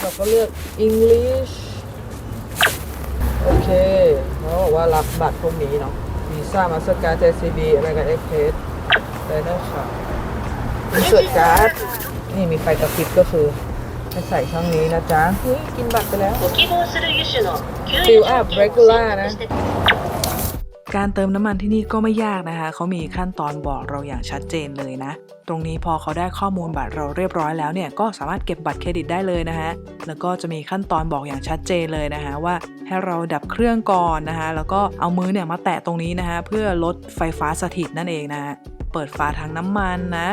เราก็เลือก English โอเคเขาบอกว่ารับบัตรพวกนี้เนาะวีซ่ามาสการ์เจซีบีอะไรกันเอ็กเพสไดเนอร์ค่ะอิสิร์การ์ดนี่มีไฟกระพริบก็คือจะใส่ช่องนี้นะจ๊ะกินบัตรไปแล้วฟิลอัพเรกูล่านะ การเติมน้ำมันที่นี่ก็ไม่ยากนะคะ เขามีขั้นตอนบอกเราอย่างชัดเจนเลยนะ ตรงนี้พอเขาได้ข้อมูลบัตรเราเรียบร้อยแล้วเนี่ยก็สามารถเก็บบัตรเครดิตได้เลยนะคะ แล้วก็จะมีขั้นตอนบอกอย่างชัดเจนเลยนะคะว่าให้เราดับเครื่องก่อนนะคะ แล้วก็เอามือเนี่ยมาแตะตรงนี้นะคะเพื่อลดไฟฟ้าสถิตนั่นเองนะะเปิดฝาถังน้ำมันนะ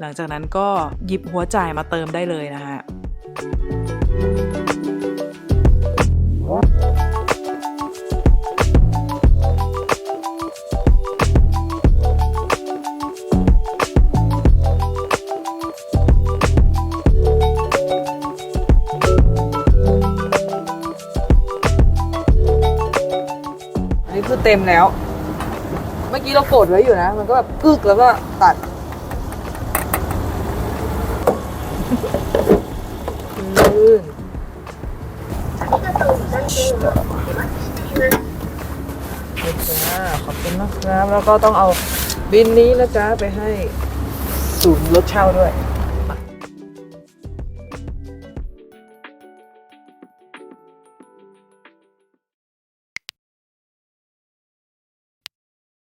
หลังจากนั้นก็หยิบหัวจ่ายมาเติมได้เลยนะฮะ นนี้คือเต็มแล้ว เมื่อกี้เรากดไว้อยู่นะ มันก็แบบกึกแล้วก็ตัดลื่นขอบคุณนะครับ แล้วก็ต้องเอาบินนี้นะจ๊ะไปให้ศูนย์รถเช่าด้วย